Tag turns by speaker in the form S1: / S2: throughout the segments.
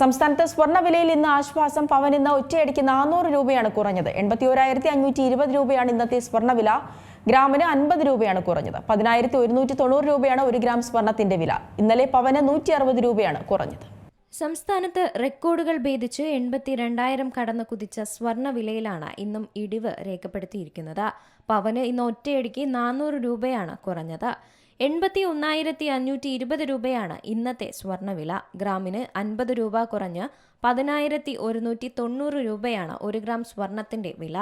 S1: സംസ്ഥാനത്ത് സ്വർണവിലയിൽ ഇന്ന് ആശ്വാസം പവൻ ഇന്ന് ഒറ്റയടിക്ക് നാനൂറ് രൂപയാണ് കുറഞ്ഞത്. എൺപത്തി ഒരായിരത്തി അഞ്ഞൂറ്റി ഇരുപത് രൂപയാണ് ഇന്നത്തെ സ്വർണവില. ഗ്രാമിന് അൻപത് രൂപയാണ് കുറഞ്ഞത്. പതിനായിരത്തി ഒരുന്നൂറ്റി തൊണ്ണൂറ് രൂപയാണ് ഒരു ഗ്രാം സ്വർണത്തിന്റെ വില. ഇന്നലെ പവന് നൂറ്റി അറുപത് രൂപയാണ് കുറഞ്ഞത്.
S2: സംസ്ഥാനത്ത് റെക്കോർഡുകൾ ഭേദിച്ച് എൺപത്തി രണ്ടായിരം കടന്ന് കുതിച്ച സ്വർണ വിലയിലാണ് ഇന്നും ഇടിവ് രേഖപ്പെടുത്തിയിരിക്കുന്നത്. പവന് ഇന്ന് ഒറ്റയടിക്ക് നാനൂറ് രൂപയാണ് കുറഞ്ഞത്. എൺപത്തി ഒന്നായിരത്തി അഞ്ഞൂറ്റി ഇരുപത് രൂപയാണ് ഇന്നത്തെ സ്വർണവില ഗ്രാമിന് അൻപത് രൂപ കുറഞ്ഞ് പതിനായിരത്തി ഒരുന്നൂറ്റി തൊണ്ണൂറ് രൂപയാണ് ഒരു ഗ്രാം സ്വർണത്തിന്റെ വില.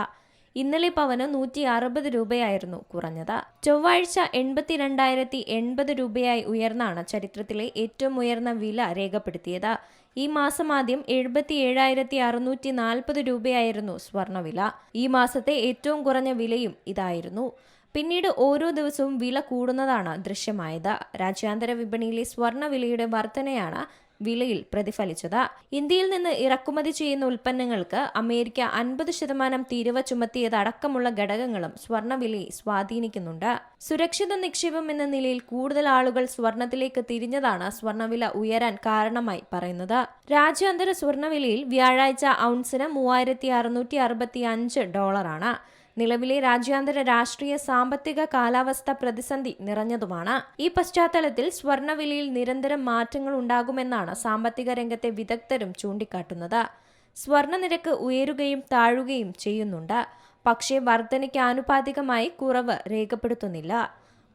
S2: ഇന്നലെ പവന് നൂറ്റി അറുപത് രൂപയായിരുന്നു കുറഞ്ഞത്. ചൊവ്വാഴ്ച എൺപത്തിരണ്ടായിരത്തി എൺപത് രൂപയായി ഉയർന്നാണ് ചരിത്രത്തിലെ ഏറ്റവും ഉയർന്ന വില രേഖപ്പെടുത്തിയത്. ഈ മാസം ആദ്യം എഴുപത്തി ഏഴായിരത്തി അറുന്നൂറ്റി നാൽപ്പത് രൂപയായിരുന്നു സ്വർണവില. ഈ മാസത്തെ ഏറ്റവും കുറഞ്ഞ വിലയും ഇതായിരുന്നു. പിന്നീട് ഓരോ ദിവസവും വില കൂടുന്നതാണ് ദൃശ്യമായത്. രാജ്യാന്തര വിപണിയിലെ സ്വർണ വിലയുടെ വർധനയാണ് വിലയിൽ പ്രതിഫലിച്ചത്. ഇന്ത്യയിൽ നിന്ന് ഇറക്കുമതി ചെയ്യുന്ന ഉൽപ്പന്നങ്ങൾക്ക് അമേരിക്ക അൻപത് ശതമാനം തീരുവ ചുമത്തിയതടക്കമുള്ള ഘടകങ്ങളും സ്വർണവിലയെ സ്വാധീനിക്കുന്നുണ്ട്. സുരക്ഷിത നിക്ഷേപം എന്ന നിലയിൽ കൂടുതൽ ആളുകൾ സ്വർണത്തിലേക്ക് തിരിഞ്ഞതാണ് സ്വർണവില ഉയരാൻ കാരണമായി പറയുന്നത്. രാജ്യാന്തര സ്വർണവിലയിൽ വ്യാഴാഴ്ച ഔൺസിന് മൂവായിരത്തി അറുന്നൂറ്റി അറുപത്തി അഞ്ച് ഡോളറാണ്. നിലവിലെ രാജ്യാന്തര രാഷ്ട്രീയ സാമ്പത്തിക കാലാവസ്ഥ പ്രതിസന്ധി നിറഞ്ഞതുമാണ്. ഈ പശ്ചാത്തലത്തിൽ സ്വർണവിലയിൽ നിരന്തരം മാറ്റങ്ങൾ ഉണ്ടാകുമെന്നാണ് സാമ്പത്തിക രംഗത്തെ വിദഗ്ധരും ചൂണ്ടിക്കാട്ടുന്നത്. സ്വർണനിരക്ക് ഉയരുകയും താഴുകയും ചെയ്യുന്നുണ്ട്. പക്ഷേ വർധനയ്ക്ക് ആനുപാതികമായി കുറവ് രേഖപ്പെടുത്തുന്നില്ല.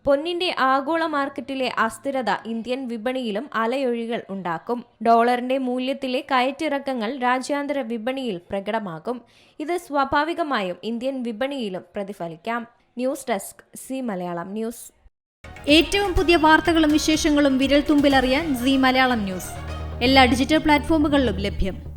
S2: പൊന്നിന്റെ ആഗോള മാർക്കറ്റിലെ അസ്ഥിരത ഇന്ത്യൻ വിപണിയിലും അലയൊഴികൾ ഉണ്ടാക്കും. ഡോളറിന്റെ മൂല്യത്തിലെ കയറ്റിറക്കങ്ങൾ രാജ്യാന്തര വിപണിയിൽ പ്രകടമാകും. ഇത് സ്വാഭാവികമായും ഇന്ത്യൻ വിപണിയിലും പ്രതിഫലിക്കാം. News desk Zee Malayalam news.
S3: ഏറ്റവും പുതിയ വാർത്തകളും വിശേഷങ്ങളും വിരൽ തുമ്പിലറിയാൻ സി മലയാളം ന്യൂസ്. എല്ലാ ഡിജിറ്റൽ പ്ലാറ്റ്ഫോമുകളിലും ലഭ്യം.